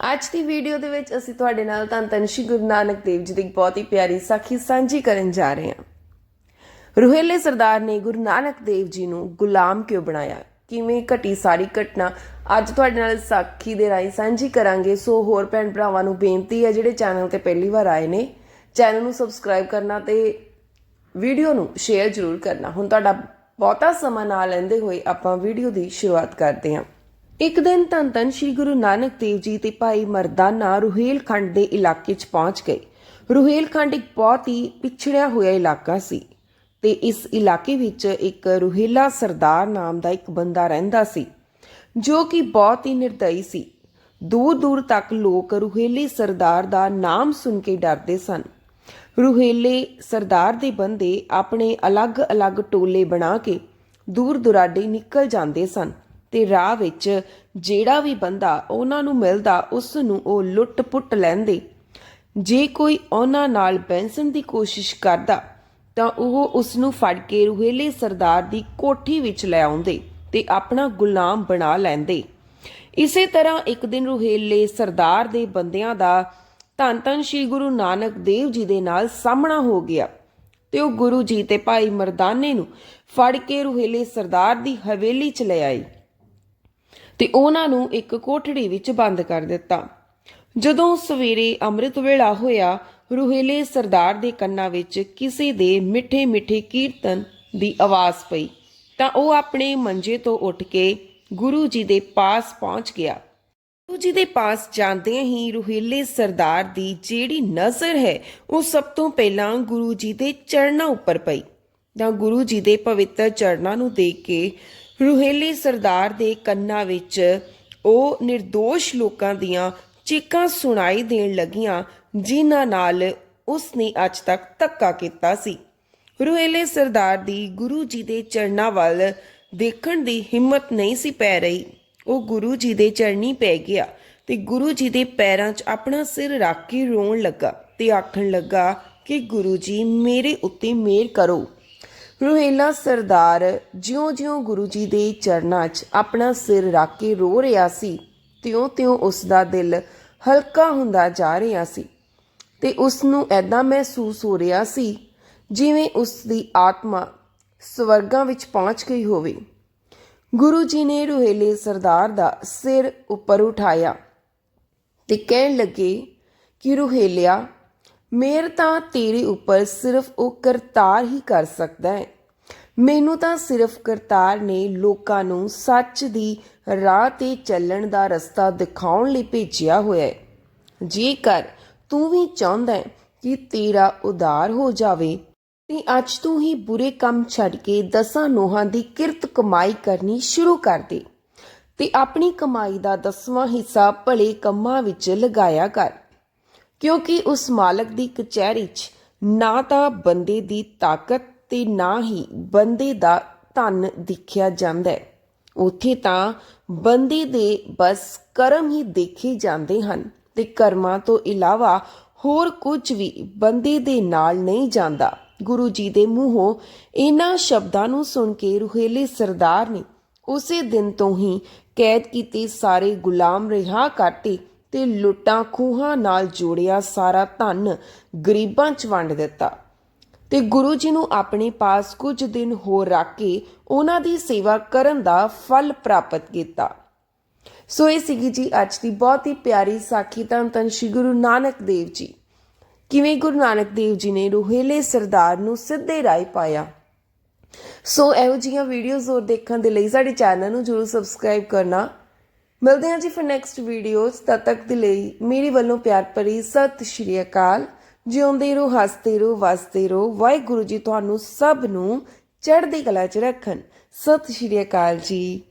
ਅੱਜ ਦੀ ਵੀਡੀਓ ਦੇ ਵਿੱਚ ਅਸੀਂ ਤੁਹਾਡੇ ਨਾਲ ਧੰਨ ਧੰਨ ਸ਼੍ਰੀ ਗੁਰੂ ਨਾਨਕ ਦੇਵ ਜੀ ਦੀ ਬਹੁਤ ਹੀ ਪਿਆਰੀ ਸਾਖੀ ਸਾਂਝੀ ਕਰਨ ਜਾ ਰਹੇ ਹਾਂ। ਰੁਹੇਲੇ ਸਰਦਾਰ ਨੇ ਗੁਰੂ ਨਾਨਕ ਦੇਵ ਜੀ ਨੂੰ ਗੁਲਾਮ ਕਿਉਂ ਬਣਾਇਆ? ਕਿਵੇਂ ਘਟੀ ਸਾਰੀ ਘਟਨਾ? ਅੱਜ ਤੁਹਾਡੇ ਨਾਲ ਸਾਖੀ ਦੇ ਰਾਹੀਂ ਸਾਂਝੀ ਕਰਾਂਗੇ। ਸੋ ਹੋਰ ਭੈਣ ਭਰਾਵਾਂ ਨੂੰ ਬੇਨਤੀ ਹੈ, ਜਿਹੜੇ ਚੈਨਲ ਤੇ ਪਹਿਲੀ ਵਾਰ ਆਏ ਨੇ ਚੈਨਲ ਨੂੰ ਸਬਸਕ੍ਰਾਈਬ ਕਰਨਾ ਤੇ ਵੀਡੀਓ ਨੂੰ ਸ਼ੇਅਰ ਜ਼ਰੂਰ ਕਰਨਾ। ਹੁਣ ਤੁਹਾਡਾ ਬਹੁਤਾ ਸਮਾਂ ਨਾ ਲੈਂਦੇ ਹੋਏ ਆਪਾਂ ਵੀਡੀਓ ਦੀ ਸ਼ੁਰੂਆਤ ਕਰਦੇ ਹਾਂ। ਇੱਕ ਦਿਨ ਧੰਨ ਧੰਨ ਸ੍ਰੀ ਗੁਰੂ ਨਾਨਕ ਦੇਵ ਜੀ ਤੇ ਭਾਈ ਮਰਦਾਨਾ ਰੁਹੇਲਖੰਡ ਦੇ ਇਲਾਕੇ 'ਚ ਪਹੁੰਚ ਗਏ। ਰੁਹੇਲਖੰਡ ਇੱਕ ਬਹੁਤ ਹੀ ਪਿਛੜਿਆ ਹੋਇਆ ਇਲਾਕਾ ਸੀ ਤੇ ਇਸ ਇਲਾਕੇ ਵਿੱਚ ਇੱਕ ਰੁਹੇਲਾ ਸਰਦਾਰ ਨਾਮ ਦਾ ਇੱਕ ਬੰਦਾ ਰਹਿੰਦਾ ਸੀ, ਜੋ ਕਿ ਬਹੁਤ ਹੀ ਨਿਰਦਈ ਸੀ। ਦੂਰ ਦੂਰ ਤੱਕ ਲੋਕ ਰੁਹੇਲੇ ਸਰਦਾਰ ਦਾ ਨਾਮ ਸੁਣ ਕੇ ਡਰਦੇ ਸਨ। ਰੁਹੇਲੇ ਸਰਦਾਰ ਦੇ ਬੰਦੇ ਆਪਣੇ ਅਲੱਗ-ਅਲੱਗ ਟੋਲੇ ਬਣਾ ਕੇ ਦੂਰ ਦੁਰਾਡੇ ਨਿਕਲ ਜਾਂਦੇ ਸਨ। ਤੇ ਰਾਹ ਵਿੱਚ ਜਿਹੜਾ ਵੀ ਬੰਦਾ ਉਹਨਾਂ ਨੂੰ ਮਿਲਦਾ ਉਸ ਨੂੰ ਉਹ ਲੁੱਟ-ਪੁੱਟ ਲੈਂਦੇ। ਜੇ ਕੋਈ ਉਹਨਾਂ ਨਾਲ ਬੈਂਸਣ ਦੀ ਕੋਸ਼ਿਸ਼ ਕਰਦਾ, ਤਾਂ ਉਹ ਉਸ ਨੂੰ ਫੜ ਕੇ ਰੁਹੇਲੇ ਸਰਦਾਰ ਦੀ ਕੋਠੀ ਵਿੱਚ ਲੈ ਆਉਂਦੇ ਤੇ ਆਪਣਾ ਗੁਲਾਮ ਬਣਾ ਲੈਂਦੇ। ਇਸੇ ਤਰ੍ਹਾਂ ਇੱਕ ਦਿਨ ਰੁਹੇਲੇ ਸਰਦਾਰ ਦੇ ਬੰਦਿਆਂ ਦਾ ਧੰਨ ਧੰਨ ਸ੍ਰੀ ਗੁਰੂ ਨਾਨਕ ਦੇਵ ਜੀ ਦੇ ਨਾਲ ਸਾਹਮਣਾ ਹੋ ਗਿਆ ਤੇ ਉਹ ਗੁਰੂ ਜੀ ਤੇ ਭਾਈ ਮਰਦਾਨੇ ਨੂੰ ਫੜ ਕੇ ਰੁਹੇਲੇ ਸਰਦਾਰ ਦੀ ਹਵੇਲੀ ਚ ਲੈ ਆਏ। ਤੇ ਉਹਨਾਂ ਨੂੰ ਇੱਕ ਕੋਠੜੀ ਵਿੱਚ ਬੰਦ ਕਰ ਦਿੱਤਾ। ਜਦੋਂ ਸਵੇਰੇ ਅੰਮ੍ਰਿਤ ਵੇਲਾ ਹੋਇਆ, ਰੁਹੇਲੇ ਸਰਦਾਰ ਦੇ ਕੰਨਾਂ ਵਿੱਚ ਕਿਸੇ ਦੇ ਮਿੱਠੇ ਮਿੱਠੇ ਕੀਰਤਨ ਦੀ ਆਵਾਜ਼ ਪਈ। ਤਾਂ ਉਹ ਆਪਣੇ ਮੰਜੇ ਤੋਂ ਉੱਠ ਕੇ ਗੁਰੂ ਜੀ ਦੇ ਪਾਸ ਪਹੁੰਚ ਗਿਆ। ਗੁਰੂ ਜੀ ਦੇ ਪਾਸ ਜਾਂਦਿਆਂ ਹੀ ਰੁਹੇਲੇ ਸਰਦਾਰ ਦੀ ਜਿਹੜੀ ਨਜ਼ਰ ਹੈ, ਉਹ ਸਭ ਤੋਂ ਪਹਿਲਾਂ ਗੁਰੂ ਜੀ ਦੇ ਚਰਨਾਂ ਉੱਪਰ ਪਈ। ਤਾਂ ਗੁਰੂ ਜੀ ਦੇ ਪਵਿੱਤਰ ਚਰਨਾਂ ਨੂੰ ਦੇਖ ਕੇ ਰੁਹੇਲੇ ਸਰਦਾਰ ਦੇ ਕੰਨਾਂ ਵਿੱਚ ਉਹ નિર્ਦੋਸ਼ ਲੋਕਾਂ ਦੀਆਂ ਚੀਕਾਂ ਸੁਣਾਈ ਦੇਣ ਲੱਗੀਆਂ, ਜਿਨ੍ਹਾਂ ਨਾਲ ਉਸ ਨੇ ਅੱਜ ਤੱਕ ਧੱਕਾ ਕੀਤਾ ਸੀ। ਰੁਹੇਲੇ ਸਰਦਾਰ ਦੀ ਗੁਰੂ ਜੀ ਦੇ ਚਰਨਾਂ ਵੱਲ ਦੇਖਣ ਦੀ ਹਿੰਮਤ ਨਹੀਂ ਸੀ ਪੈ ਰਹੀ। ਉਹ ਗੁਰੂ ਜੀ ਦੇ ਚਰਨੀ ਪੈ ਗਿਆ ਤੇ ਗੁਰੂ ਜੀ ਦੇ ਪੈਰਾਂ 'ਚ ਆਪਣਾ ਸਿਰ ਰੱਖ ਕੇ ਰੋਣ ਲੱਗਾ ਤੇ ਆਖਣ ਲੱਗਾ ਕਿ ਗੁਰੂ ਜੀ ਮੇਰੇ ਉੱਤੇ ਮਿਹਰ ਕਰੋ। ਰੁਹੇਲਾ ਸਰਦਾਰ ਜਿਉਂ-ਜਿਉਂ ਗੁਰੂ ਜੀ ਦੇ ਚਰਨਾਂ 'ਚ ਆਪਣਾ ਸਿਰ ਰੱਖ ਕੇ ਰੋ ਰਿਹਾ ਸੀ, ਤਿਉਂ-ਤਿਉਂ ਉਸ ਦਾ ਦਿਲ ਹਲਕਾ ਹੁੰਦਾ ਜਾ ਰਿਹਾ ਸੀ ਤੇ ਉਸ ਨੂੰ ਐਦਾਂ ਮਹਿਸੂਸ ਹੋ ਰਿਹਾ ਸੀ ਜਿਵੇਂ ਉਸ ਦੀ ਆਤਮਾ ਸਵਰਗਾਂ ਵਿੱਚ ਪਹੁੰਚ ਗਈ ਹੋਵੇ। ਗੁਰੂ ਜੀ ਨੇ ਰੁਹੇਲੇ ਸਰਦਾਰ ਦਾ ਸਿਰ ਉੱਪਰ ਉਠਾਇਆ ਤੇ ਕਹਿਣ ਲੱਗੇ ਕਿ ਰੁਹੇਲਿਆ ਮੇਰ ਤਾਂ ਤੇਰੇ ਉੱਪਰ ਸਿਰਫ ਉਹ ਕਰਤਾਰ ਹੀ ਕਰ ਸਕਦਾ ਹੈ। ਮੈਨੂੰ ਤਾਂ ਸਿਰਫ ਕਰਤਾਰ ਨੇ ਲੋਕਾਂ ਨੂੰ ਸੱਚ ਦੀ ਰਾਹ ਤੇ ਚੱਲਣ ਦਾ ਰਸਤਾ ਦਿਖਾਉਣ ਲਈ ਭੇਜਿਆ ਹੋਇਆ ਹੈ। ਜੇਕਰ ਤੂੰ ਵੀ ਚਾਹੁੰਦਾ ਹੈ ਕਿ ਤੇਰਾ ਉਦਾਰ ਹੋ ਜਾਵੇ, ਤੇ ਅੱਜ ਤੂੰ ਹੀ ਬੁਰੇ ਕੰਮ ਛੱਡ ਕੇ ਦਸਾਂ ਨੋਹਾਂ ਦੀ ਕਿਰਤ ਕਮਾਈ ਕਰਨੀ ਸ਼ੁਰੂ ਕਰ ਦੇ ਤੇ ਆਪਣੀ ਕਮਾਈ ਦਾ ਦਸਵਾਂ ਹਿੱਸਾ ਭਲੇ ਕੰਮਾਂ ਵਿੱਚ ਲਗਾਇਆ ਕਰ। ਕਿਉਂਕਿ ਉਸ ਮਾਲਕ ਦੀ ਕਚਹਿਰੀ 'ਚ ਨਾ ਤਾਂ ਬੰਦੇ ਦੀ ਤਾਕਤ ਤੇ ਨਾ ਹੀ ਬੰਦੇ ਦਾ ਧਨ ਦੇਖਿਆ ਜਾਂਦਾ ਹੈ। ਉੱਥੇ ਤਾਂ ਬੰਦੇ ਦੇ ਬਸ ਕਰਮ ਹੀ ਦੇਖੇ ਜਾਂਦੇ ਹਨ ਤੇ ਕਰਮਾਂ ਤੋਂ ਇਲਾਵਾ ਹੋਰ ਕੁਝ ਵੀ ਬੰਦੇ ਦੇ ਨਾਲ ਨਹੀਂ ਜਾਂਦਾ। ਗੁਰੂ ਜੀ ਦੇ ਮੂੰਹੋਂ ਇਹਨਾਂ ਸ਼ਬਦਾਂ ਨੂੰ ਸੁਣ ਕੇ ਰੁਹੇਲੇ ਸਰਦਾਰ ਨੇ ਉਸੇ ਦਿਨ ਤੋਂ ਹੀ ਕੈਦ ਕੀਤੇ ਸਾਰੇ ਗੁਲਾਮ ਰਿਹਾ ਕਰਤੇ ਤੇ ਲੁੱਟਾਂ ਖੂਹਾਂ ਨਾਲ ਜੋੜਿਆ ਸਾਰਾ ਧਨ ਗਰੀਬਾਂ 'ਚ ਵੰਡ ਦਿੱਤਾ। ਤੇ ਗੁਰੂ ਜੀ ਨੂੰ ਆਪਣੇ ਪਾਸ ਕੁਝ ਦਿਨ ਹੋਰ ਰੱਖ ਕੇ ਉਹਨਾਂ ਦੀ ਸੇਵਾ ਕਰਨ ਦਾ ਫਲ ਪ੍ਰਾਪਤ ਕੀਤਾ। ਸੋ ਇਹ ਸੀਗੀ ਜੀ ਅੱਜ ਦੀ ਬਹੁਤ ਹੀ ਪਿਆਰੀ ਸਾਖੀ ਤਾਂ ਤਨ ਸ਼੍ਰੀ ਗੁਰੂ ਨਾਨਕ ਦੇਵ ਜੀ। ਕਿਵੇਂ ਗੁਰੂ ਨਾਨਕ ਦੇਵ ਜੀ ਨੇ ਰੋਹੇਲੇ ਸਰਦਾਰ ਨੂੰ ਸਿੱਧੇ ਰਾਹ ਪਾਇਆ। ਸੋ ਇਹੋ ਜਿਹੀਆਂ ਵੀਡੀਓਜ਼ ਹੋਰ ਦੇਖਣ ਦੇ ਲਈ ਸਾਡੇ ਚੈਨਲ ਨੂੰ ਜਰੂਰ ਸਬਸਕ੍ਰਾਈਬ ਕਰਨਾ। ਮਿਲਦੇ ਹਾਂ ਜੀ ਫਿਰ ਨੈਕਸਟ ਵੀਡੀਓਜ਼ ਤਦ ਤੱਕ ਦੇ ਲਈ। ਮੇਰੇ ਵੱਲੋਂ ਪਿਆਰ ਭਰੀ ਸਤਿ ਸ਼੍ਰੀ ਅਕਾਲ। ਜਿਉਂਦੇ ਰਹੋ, ਹੱਸਦੇ ਰਹੋ, ਵਸਦੇ ਰਹੋ। ਵਾਹਿਗੁਰੂ ਜੀ ਤੁਹਾਨੂੰ ਸਭ ਨੂੰ ਚੜ੍ਹਦੀ ਕਲਾ 'ਚ ਰੱਖਣ। ਸਤਿ ਸ਼੍ਰੀ ਅਕਾਲ ਜੀ।